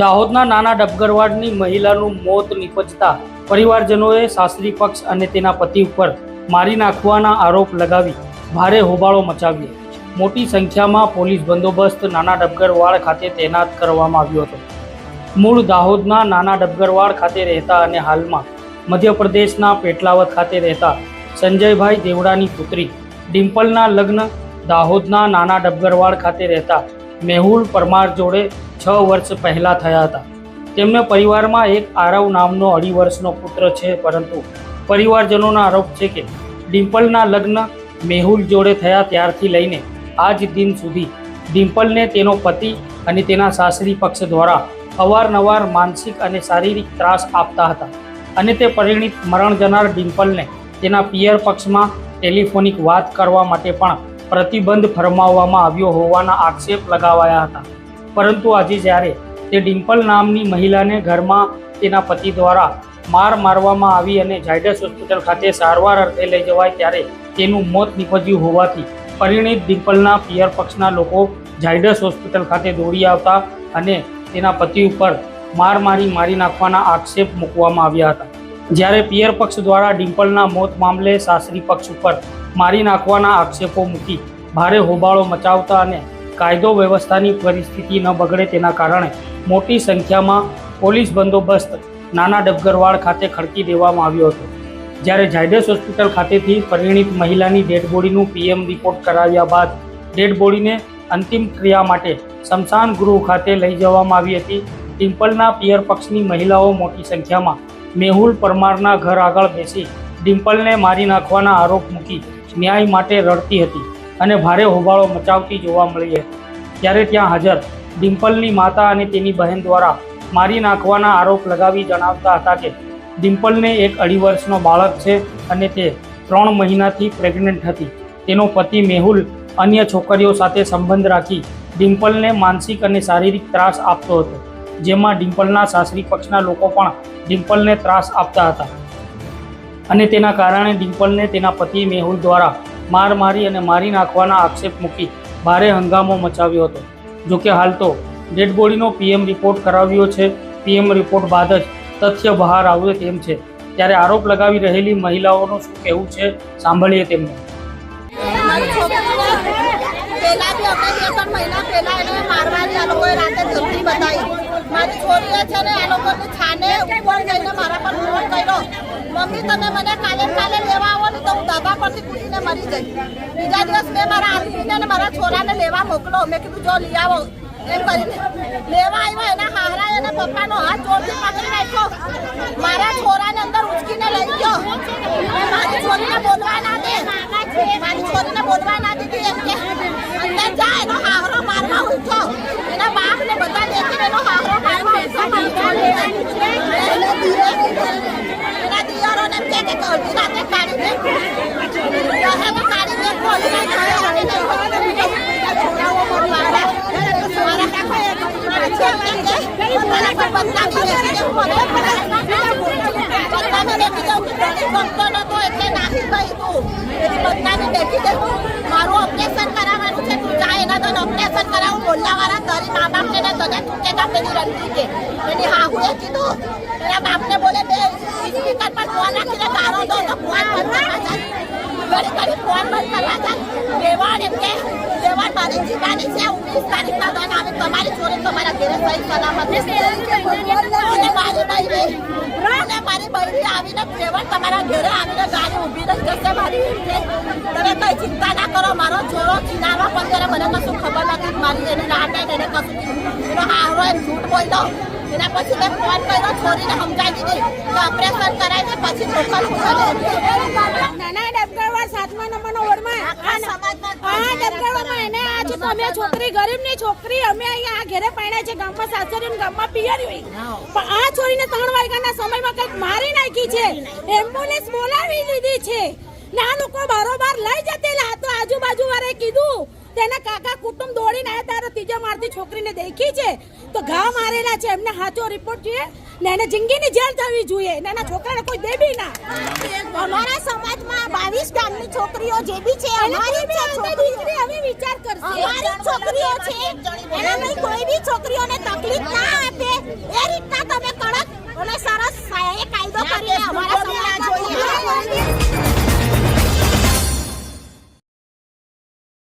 દાહોદના નાના ડબગરવાડની મહિલાનું મોત નિપજતા પરિવારજનોએ સાસરી પક્ષ અને તેના પતિ ઉપર મારી નાખવાના આરોપ લગાવી ભારે હોબાળો મચાવ્યો. મોટી સંખ્યામાં પોલીસ બંદોબસ્ત નાના ડબગરવાડ ખાતે તૈનાત કરવામાં આવ્યો હતો. મૂળ દાહોદના નાના ડબગરવાડ ખાતે રહેતા અને હાલમાં મધ્યપ્રદેશના પેટલાવત ખાતે રહેતા સંજયભાઈ દેવડાની પુત્રી ડિમ્પલના લગ્ન દાહોદના નાના ડબગરવાડ ખાતે રહેતા મેહુલ પરમાર જોડે છ વર્ષ પહેલાં થયા હતા. તેમને પરિવારમાં એક આરવ નામનો અઢી વર્ષનો પુત્ર છે, પરંતુ પરિવારજનોનો આરોપ છે કે ડિમ્પલના લગ્ન મેહુલ જોડે થયા ત્યારથી લઈને આજ દિન સુધી ડિમ્પલને તેનો પતિ અને તેના સાસરી પક્ષ દ્વારા અવારનવાર માનસિક અને શારીરિક ત્રાસ આપતા હતા અને તે પરિણીત મરણ જનાર ડિમ્પલને તેના પિયર પક્ષમાં ટેલિફોનિક વાત કરવા માટે પણ પ્રતિબંધ ફરમાવવામાં આવ્યો હોવાના આક્ષેપ લગાવાયા હતા. પરંતુ આજે જ્યારે તે ડિમ્પલ નામની મહિલાને ઘરમાં તેના પતિ દ્વારા માર મારવામાં આવી અને ઝાયડસ હોસ્પિટલ ખાતે સારવાર અર્થે લઈ જવાય ત્યારે તેનું મોત નીપજ્યું હોવાથી પરિણીત ડિમ્પલના પિયર પક્ષના લોકો ઝાયડસ હોસ્પિટલ ખાતે દોડી આવતા અને તેના પતિ ઉપર માર મારી મારી નાખવાના આક્ષેપ મૂકવામાં આવ્યા હતા. જ્યારે પિયર પક્ષ દ્વારા ડિમ્પલના મોત મામલે સાસરી પક્ષ ઉપર મારી નાખવાના આક્ષેપો મૂકી ભારે હોબાળો મચાવતા અને કાયદો વ્યવસ્થાની પરિસ્થિતિ ન બગડે તેના કારણે મોટી સંખ્યામાં પોલીસ બંદોબસ્ત નાના ડબગરવાડ ખાતે ખડકી દેવામાં આવ્યો હતો. જ્યારે ઝાયડસ હોસ્પિટલ ખાતેથી પરિણીત મહિલાની ડેડ પીએમ રિપોર્ટ કરાવ્યા બાદ ડેડ અંતિમ ક્રિયા માટે સ્મશાન ગૃહ ખાતે લઈ જવામાં આવી હતી. ડિમ્પલના પિયર પક્ષની મહિલાઓ મોટી સંખ્યામાં મેહુલ પરમારના ઘર આગળ બેસી ડિમ્પલને મારી નાખવાના આરોપ મૂકી ન્યાય માટે રડતી હતી. અને ભારે હોબાળો મચાવતી જોવા મળી હતી ત્યારે ત્યાં હાજર ડિમ્પલની માતા અને તેની બહેન દ્વારા મારી નાખવાના આરોપ લગાવી જણાવતા હતા કે ડિમ્પલને એક અઢી વર્ષનો બાળક છે અને તે ત્રણ મહિનાથી પ્રેગ્નન્ટ હતી. તેનો પતિ મેહુલ અન્ય છોકરીઓ સાથે સંબંધ રાખી ડિમ્પલને માનસિક અને શારીરિક ત્રાસ આપતો હતો, જેમાં ડિમ્પલના સાસરી પક્ષના લોકો પણ ડિમ્પલને ત્રાસ આપતા હતા. અને તેના કારણે ડિમ્પલને તેના પતિ મેહુલ દ્વારા માર મારી અને મારી નાખવાના આક્ષેપ મૂકી ભારે હંગામો મચાવ્યો હતો. જોકે હાલ તો ડેડ બોડીનો પીએમ રિપોર્ટ કરાવ્યો છે. પીએમ રિપોર્ટ બાદ જ તથ્ય બહાર આવે તેમ છે. ત્યારે આરોપ લગાવી રહેલી મહિલાઓનું શું કહેવું છે સાંભળીએ તેમને. પહેલા પહેલા એને મારવાની રાતે ધમકી બતાવી. મારી છોરીએ છે ને આ લોકોની છાને ઉપર જઈને મારા પર ફોન કર્યો. મમ્મી, તમે મને કાલે કાલે લેવા આવો ને તો હું ધાબા પરથી કૂદીને મરી જઈશ. બીજા દિવસ મેં મારા આદમીને અને મારા છોરાને લેવા મોકલો. મેં કીધું, જો લઈ આવો. એમ કરીને લેવા આવ્યા, એના હારા એના પપ્પાનો હાથ જોરથી પકડી રાખ્યો. મારા છોરાને અંદર ઉચકીને લઈ ગયો. મારી છોરીને બોલવા ના દે. મારી છોરીને બોલવા ના દીધી એમ કે, અંદર જા, એનો હાવરો મારવા ઉઠ્યો એના બાપને બધા દેખીને એનો હાવરો મારવા ઉઠ્યો મારી છોરીને. એના દિયર- એના દિયરોને એમ કે કે અડધી રાતે કાઢી દે કહે તો કાઢી દે ખોલી નાખે, કાઢી દે. બીજા છોકરાઓ મને મારવા. મારા કાકો એક પછી એમ કે કે મારા પર બદનામી લેખી દે, મને બદનામી લેખી દઉં કે તને ગમતો નતો એટલે નાખી ગઈ તું એની બદનામી લેખી દે તું મારું ઓપરેશન કરાવવાનું છે તું એના તને ઓપરેશન કરાવું બોલવાવાળા તારી મા બાપને ને તને તું તા હાહુએ કીધું એના બાપને બોલે બે સ્પીકર પર ફોન રાખીને દો તો ઘડી ઘડી ફોન બંધ કરવા જાય દેવાન એમ કે દેવાન મારી જીવાની છે વીસ તારીખના દોન આવે તમારી જોડે તમારા ઘરે સહી સલામત અને મારી બહેરી અને મારી બહેરી આવીને દેવાન તમારા ઘરે આવીને ગાડી ઊભી રહી જશે મારી રીતે. તમે કઈ ચિંતા ના કરો મારો છોરો ચિનારો પણ ત્યારે મને કશું ખબર નથી મારી એની લાટ એને કશું. એનો હારો એમ જૂઠ બોલ્યો. એના પછી મેં ફોન કર્યો છોરીને સમજાવી દીધી ઓપરેશન કરાવી દે પછી નાના ડબગરવાડ સાતમા નંબરનો વોર્ડમાં હા ડબગરવાડમાં એને આ તો અમે છોકરી ગરીબની છોકરી અમે અહીંયા આ ઘેરે પરણ્યા છે ગામમાં સાસરી ગામમાં પિયરી હોય પણ આ છોરીને ત્રણ વાગ્યાના સમયમાં કંઈક મારી નાખી છે. એમ્બ્યુલન્સ બોલાવી લીધી છે. ના લોકો બારોબાર લઈ જતેલા તો આજુબાજુ વાળાએ કીધું તેના કાકા કુટુંબ દોડીને આવ્યા ત્યારે ત્રીજા મારતી છોકરીને દેખી છે. તો ઘા મારેલા છે એમને સાચો રિપોર્ટ જોઈએ. ને એને જિંદગીની જેલ થવી જોઈએ ને એના છોકરાને કોઈ દેબી ના અમારા સમાજમાં બાવીસ ગામની છોકરીઓ જે બી છે અમારી બી છે છોકરીઓ. દીકરી હવે વિચાર કરશે અમારી છોકરીઓ છે એનામાં કોઈ બી છોકરીઓને તકલીફ ના આપે એ